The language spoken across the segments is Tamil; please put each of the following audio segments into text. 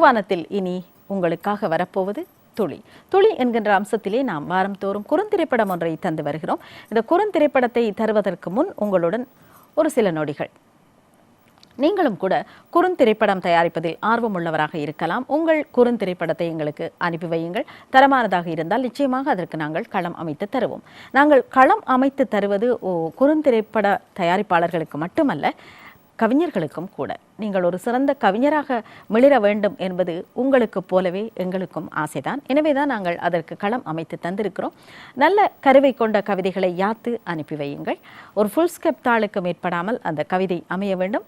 தூவானத்தில் இனி உங்களுக்காக வரப்போவது துளி. துளி என்கின்ற அம்சத்திலே நாம் வாரந்தோறும் குறுந்திரைப்படம் ஒன்றை தந்து வருகிறோம். இந்த குறுந்திரைப்படத்தை தருவதற்கு முன் உங்களுடன் ஒரு சில நொடிகள். நீங்களும் கூட குறுந்திரைப்படம் தயாரிப்பதில் ஆர்வம் உள்ளவராக இருக்கலாம். உங்கள் குறுந்திரைப்படத்தை எங்களுக்கு அனுப்பி வையுங்கள். தரமானதாக இருந்தால் நிச்சயமாக அதற்கு நாங்கள் களம் அமைத்து தருவோம். நாங்கள் களம் அமைத்து தருவது ஓ குறுந்திரைப்பட தயாரிப்பாளர்களுக்கு மட்டுமல்ல கவிஞர்களுக்கும் கூட. நீங்கள் ஒரு சிறந்த கவிஞராக மிளிர வேண்டும் என்பது உங்களுக்கு போலவே எங்களுக்கும் ஆசைதான். எனவே தான் நாங்கள் அதற்கு களம் அமைத்து தந்திருக்கிறோம். நல்ல கருவை கொண்ட கவிதைகளை யாத்து அனுப்பி வையுங்கள். ஒரு ஃபுல் ஸ்கெப் தாளுக்கு மேற்படாமல் அந்த கவிதை அமைய வேண்டும்.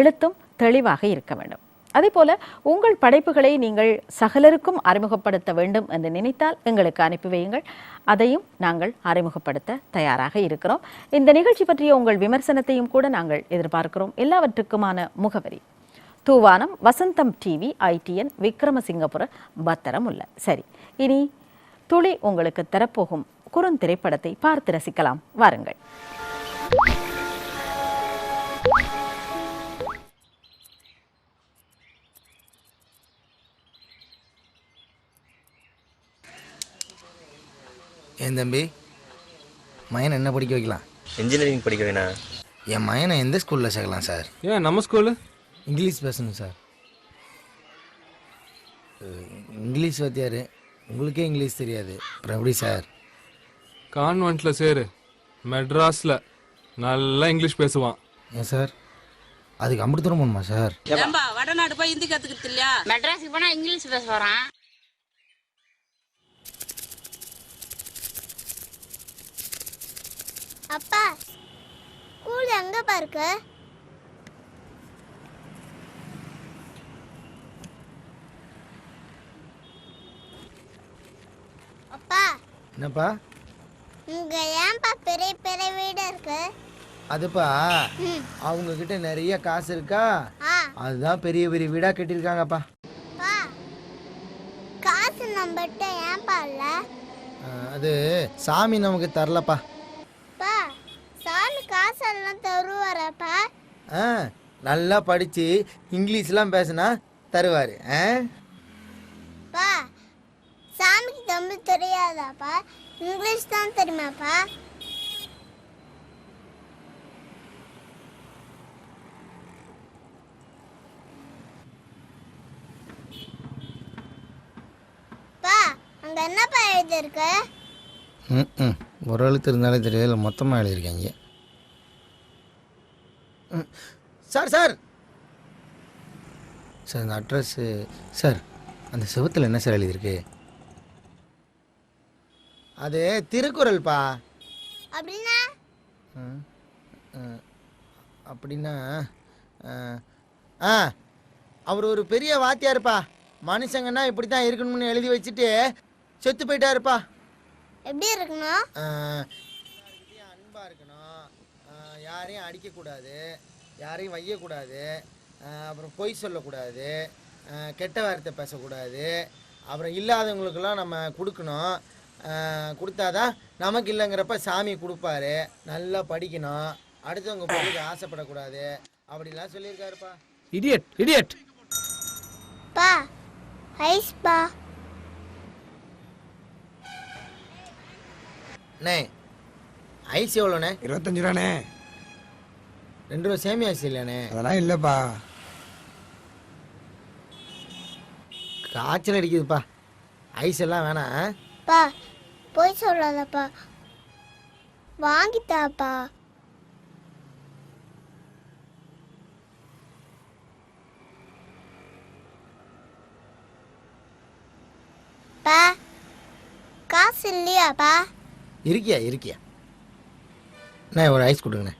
எழுத்தும் தெளிவாக இருக்க வேண்டும். அதே போல உங்கள் படைப்புகளை நீங்கள் சகலருக்கும் அறிமுகப்படுத்த வேண்டும் என்று நினைத்தால் எங்களுக்கு அனுப்பி வையுங்கள். அதையும் நாங்கள் அறிமுகப்படுத்த தயாராக இருக்கிறோம். இந்த நிகழ்ச்சி பற்றிய உங்கள் விமர்சனத்தையும் கூட நாங்கள் எதிர்பார்க்கிறோம். எல்லாவற்றுக்குமான முகவரி தூவானம் வசந்தம் டிவி ஐடிஎன் விக்ரமசிங்கபுர பத்திரம் உள்ள சரி இனி துளி உங்களுக்கு தரப்போகும் குறுந்திரைப்படத்தை பார்த்து ரசிக்கலாம். வாருங்கள். ஏன் தம்பி? மயனை என்ன படிக்க வைக்கலாம்? இன்ஜினியரிங் படிக்க வேணாம் என் மயனை எந்த ஸ்கூலில் சேர்க்கலாம் சார் ஏன் நம்ம ஸ்கூலு இங்கிலீஷ் பேசணும் சார் இங்கிலீஷ் வாத்தியார் உங்களுக்கே இங்கிலீஷ் தெரியாது. அப்புறம் எப்படி சார் கான்வென்ட்ல சேரு. மெட்ராஸ்ல நல்லா இங்கிலீஷ் பேசுவான். ஏன் சார் அதுக்கு அம்பட்டு தூரம் போகணுமா சார் ஏம்பா வடநாடு போய் ஹிந்தி கத்துக்கிட்டு இல்லையா மெட்ராஸுக்கு போனா இங்கிலீஷ் பேச வரான். அப்பா ஸ்கூல் எங்கப்பா இருக்கு? அப்பா என்னப்பா? இங்க ஏன்பா பெரிய பெரிய வீடு இருக்கு? அதுப்பா ம். அவங்க கிட்ட நிறைய காசு இருக்கா? ஆ. அதுதான் பெரிய பெரிய வீடாக கட்டியிருக்காங்கப்பா. பா காசு நம்மகிட்ட ஏன்பா இல்ல? அது சாமி நமக்கு தரலப்பா பா சாமி காசு எல்லாம் தருவாரப்பா ஆ நல்லா படித்து இங்கிலீஷ்லாம் பேசினா தருவார் ஆ? பா சாமிக்கு தமிழ் தெரியாதாப்பா? இங்கிலீஷ் தான் தெரியுமாப்பா? பா அங்க என்னப்பா எழுதிருக்கு ம் ம் ஒரு எழுத்து இருந்தாலே தெரியல மொத்தமாக எழுதியிருக்காங்க. Sir sir. சார் இந்த அட்ரஸ்ஸு சார் அந்த செவத்தில் என்ன சார் எழுதியிருக்கு? அது திருக்குறள்ப்பா அப்படின்னா? அப்படின்னா ஆ, அவர் ஒரு பெரிய வாத்தியாருப்பா மனுஷங்கன்னா இப்படி தான் இருக்கணும்னு எழுதி வச்சுட்டு செத்து போயிட்டாருப்பா. எப்படி இருக்கணும்? யாரையும் அடிக்கக்கூடாது யாரையும் வையக்கூடாது அப்புறம் பொய் சொல்லக்கூடாது கெட்ட வார்த்தை பேசக்கூடாது அப்புறம் இல்லாதவங்களுக்கெல்லாம் நம்ம கொடுக்கணும். கொடுத்தாதான் நமக்கு இல்லைங்கிறப்ப சாமி கொடுப்பாரு நல்லா படிக்கணும். அடுத்தவங்க பொருளுக்கு ஆசைப்படக்கூடாது. அப்படிலாம் சொல்லியிருக்காருப்பா. இடியட் இடியட் பா ஐஸ் பா. அண்ணே ஐஸ் எவ்வளோண்ணே? இருபத்தஞ்சு ரூபாண்ணே. ரெண்டு ரூபா சேமி ஐஸ் இல்லைண்ணே. அதெல்லாம் இல்லைப்பா. காய்ச்சல் அடிக்குதுப்பா. ஐஸ் எல்லாம் வேணாம் பா போய் சொல்லாதப்பா. வாங்கித்தாப்பா. பா காசு இல்லையாப்பா? இருக்கியா இருக்கியா? அண்ணே ஒரு ஐஸ் கொடுங்கண்ணே.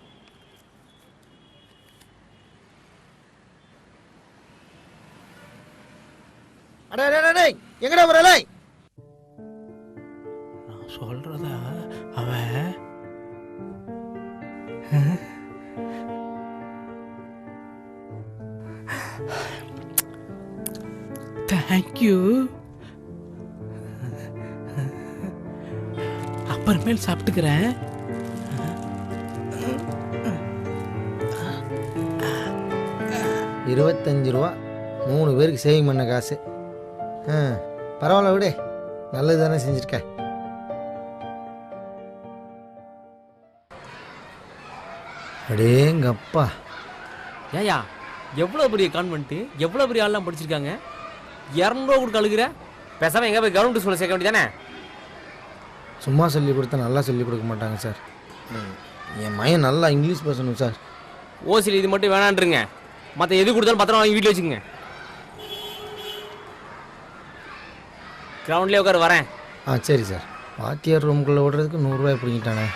அடே எங்கடா ஒரு அலை நான் சொல்றத அவன் தேங்க்யூ அப்புறமேல் சாப்பிட்டுக்கிறேன். இருபத்தஞ்சு ரூபா. மூணு பேருக்கு சேவிங் பண்ண காசு. ஆ பரவாயில்ல விடு. நல்லது தானே செஞ்சுருக்க. அடேங்கப்பா ஏயா எவ்வளோ பெரிய கான்வென்ட்டு எவ்வளோ பெரிய ஆள்லாம் படிச்சிருக்காங்க? இரநூறுவா கொடுக்க அழுகுற? பேசாம எங்க போய் கவர்மெண்ட் ஸ்கூலில் சேர்க்க வேண்டியதானே? சும்மா சொல்லி கொடுத்தா நல்லா சொல்லி கொடுக்க மாட்டாங்க சார். என் பையன் நல்லா இங்கிலீஷ் பேசணும் சார். ஓசியில் இது மட்டும் வேணான்றீங்க. மற்ற எது கொடுத்தாலும் பத்திரம் வாங்கி வீட்டில் வச்சுக்கோங்க. கிரவுண்ட்லேயே உட்கார வரேன். ஆ சரி சார். வாத்தியார் ரூம்குள்ளே விடுறதுக்கு நூறுரூவாய் பிடிங்கிட்டானே.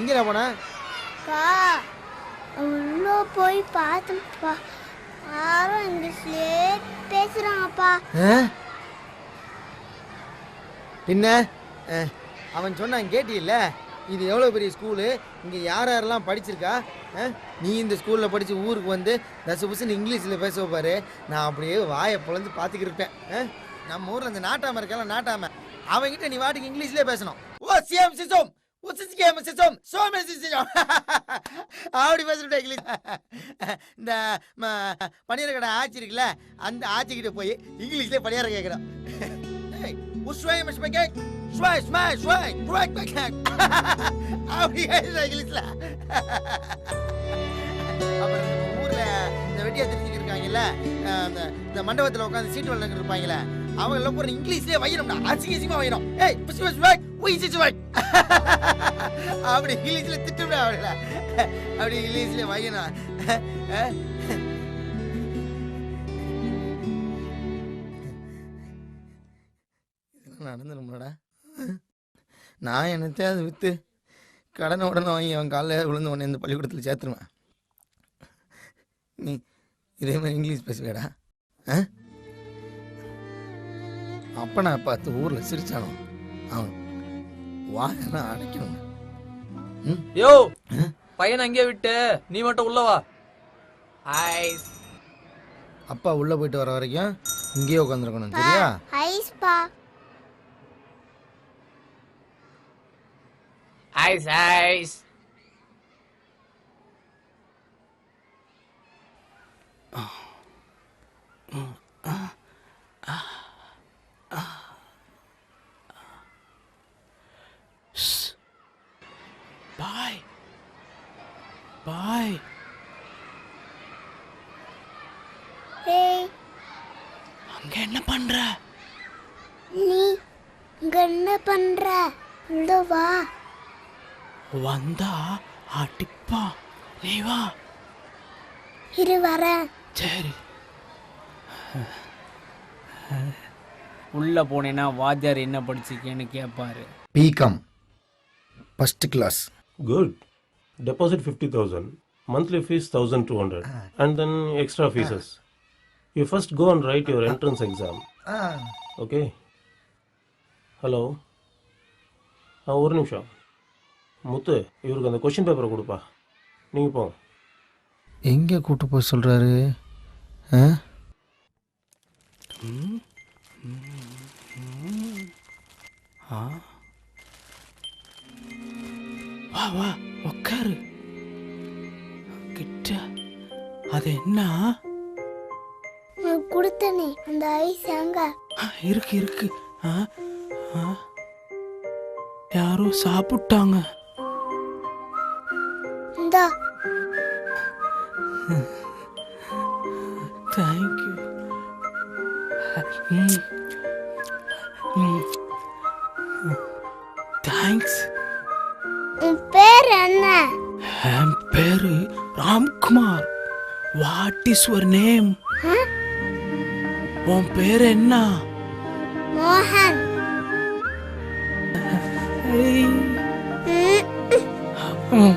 இங்கே போன. போய் பார்த்தப்பா யாரும் இங்கிலீஷ்லயே பேசுறாங்கப்பா. பின்ன அவன் சொன்னான் கேட்டியில்ல? இது எவ்வளோ பெரிய ஸ்கூலு இங்கே யார் யாரெல்லாம் படிச்சிருக்கா? நீ இந்த ஸ்கூலில் படித்து ஊருக்கு வந்து தசு புசுன்னு இங்கிலீஷில் பேச பாரு. நான் அப்படியே வாயை பொழந்து பார்த்துக்கிட்டு இருப்பேன். நம்ம ஊரில் இந்த நாட்டாம இருக்கல நாட்டாம. அவன்கிட்ட நீ வாட்டுக்கு இங்கிலீஷ்லேயே பேசணும். ஓ சிஎம் சிசோம்! ஓ சிசிகேம் சிசோம் சோமே சிசிஜோம் அப்படி பேசுகிட்ட இங்கிலீஷ் இந்த ம- பணியார கடை ஆச்சி இருக்குல்ல அந்த ஆச்சிக்கிட்ட போய் இங்கிலீஷ்லேயே பணியாரம் கேட்குறான் உஸ்வாய் மஷ்பகே ஸ்வாய் ஸ்மாய் ஸ்வாய் ஸ்வாய் பகே அப்படி கேட்குற இங்கிலீஷ்ல அப்புறம் நம்ம ஊர்ல இந்த வெட்டியா தெரிஞ்சுக்கிட்டு இருக்காங்கல்ல அந்த இந்த மண்டபத்துல உட்காந்து சீட்டு வளர்ந்து இருப்பாங்களே அவங்க எல்லாம் பூரா இங்கிலீஷ்லயே வைரம்டா அசிங்க அசிங்கமா வையணும் ஏய் புஷ் புஷ் வாய் உய் சிச்சு வாய் அப்படி இங்கிலீஷ்ல திட்டுவிட அவள. அப்படி இங்கிலீஷ்ல வையணும் இதெல்லாம் நடந்துருமாடா நான் என்னத்தையாவது விற்று கடனை உடனே வாங்கி அவன் காலையில் விழுந்து உடனே இந்த பள்ளிக்கூடத்தில் சேர்த்துருவேன். நீ இதே மாதிரி இங்கிலீஷ் பேசுவேடா ஆ? அப்பனா பார்த்து ஊரில் சிரிச்சானோ? அவன் வாயெல்லாம் அடைக்கணும் யோ! பையன் அங்கேயே விட்டு. நீ மட்டும் உள்ள வா. ஐஸ் அப்பா உள்ளே போயிட்டு வர வரைக்கும் இங்கேயே உட்காந்துருக்கணும் சரியா? ஐஸ்பா ஐஸ் ஐஸ் பாய் பாய் ஏய் அங்க என்ன பண்ற? நீ இங்க என்ன பண்ற? உள்ள வா. வந்தா அடிப்பா நீ வா. இரு வரேன். சரி. உள்ள போனேன்னா வாத்தியார் என்ன படிச்சிருக்கேன்னு கேட்பாரு BCom first class Good. Deposit 50,000. Monthly fees 1200. And then extra fees. You first go and write your entrance exam. Okay? Hello ஆ ஒரு நிமிஷம் முத்து இவருக்கு அந்த கொஷின் பேப்பரை கொடுப்பா நீங்கள் போங்க எங்கே கூட்டு போய் சொல்கிறாரு ஆ வா உட்காரு கிட்ட அது என்ன? கொடுத்தனே அந்த ஐஸ் எங்க ஆ, இருக்கு இருக்கு. யாரோ சாப்பிட்டாங்க. Is your name. உன் பேர் என்ன? மோகன். ஏய். ம்,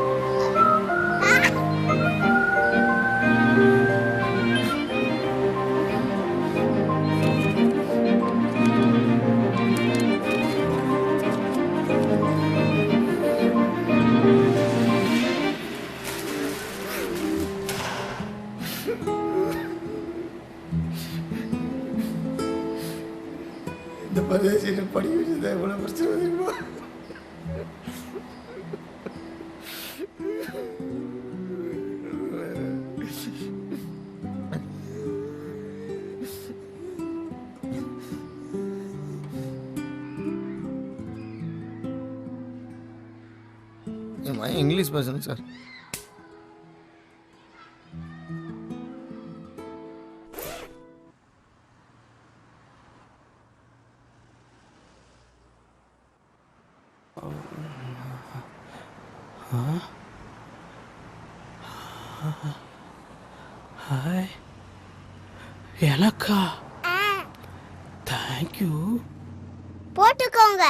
இந்த பரதேசியை படிக்க வச்சது எவ்வளோ பிரச்சனை தெரியுமா? இங்கிலீஷ் பேசணும் சார். ஹாய் எனக்கா தேங்க்யூ போட்டுக்கோங்க.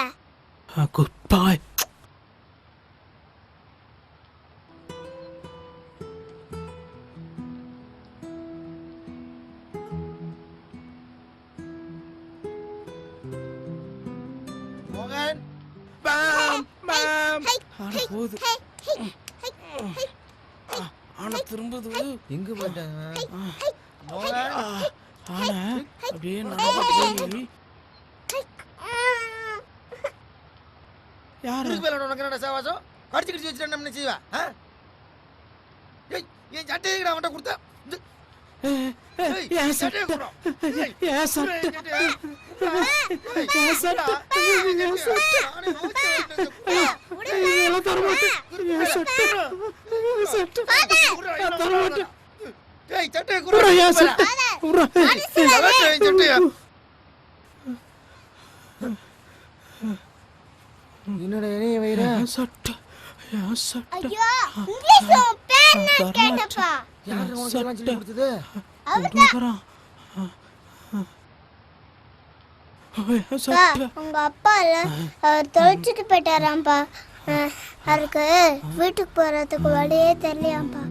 குட் பாய் மோகன். ஆனா ஹை, போகுது. ஆனா திரும்புது எங்க போயிட்டாங்க ஆனா அப்படியே நடந்து யாரு உனக்கு என்னடா சாவாசம் கடிச்சு கடிச்சு வச்சுட்டு என்ன செய்வா என் அவன்கிட்ட கொடுத்த சட்டையை சட்டை குடுறா சட்டை நானே நான். என்னடா இணைய வயிறா சட்டை? ஐயோ இங்கிலீஷ் பேன் கேட்டப்பா. யாரு உனக்கு எல்லாம் சொல்லி கொடுத்தது? கொடுக்குறான் என் பா, சட்டை உங்க அப்பா இல்ல. அவர் தொலைச்சிட்டு போயிட்டாராம்ப்பா. அவருக்கு வீட்டுக்கு போறதுக்கு வழியே தெரியலையாம்ப்பா.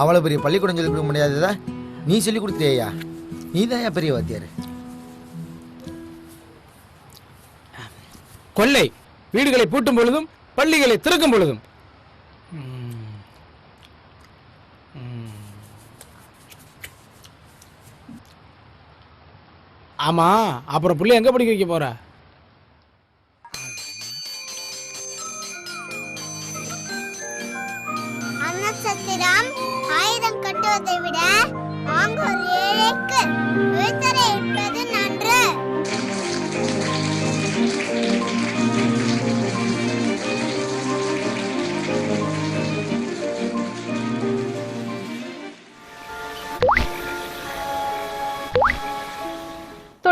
அவ்வளோ பெரிய பள்ளிக்கூடம் சொல்லி கொடுக்க முடியாததா? நீ சொல்லி கொடுத்துறியா நீ தான் பெரிய வாத்தியார்? கொள்ளை. வீடுகளை பூட்டும் பொழுதும் பள்ளிகளை திறக்கும் பொழுதும். ஆமாம் ஆமா அப்புறம் பிள்ளை எங்க படிக்க வைக்க போற?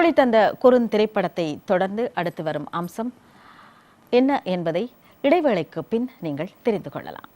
தொழி தந்த குறுந்திரைப்படத்தை தொடர்ந்து அடுத்து வரும் அம்சம் என்ன என்பதை இடைவேளைக்கு பின் நீங்கள் தெரிந்து கொள்ளலாம்.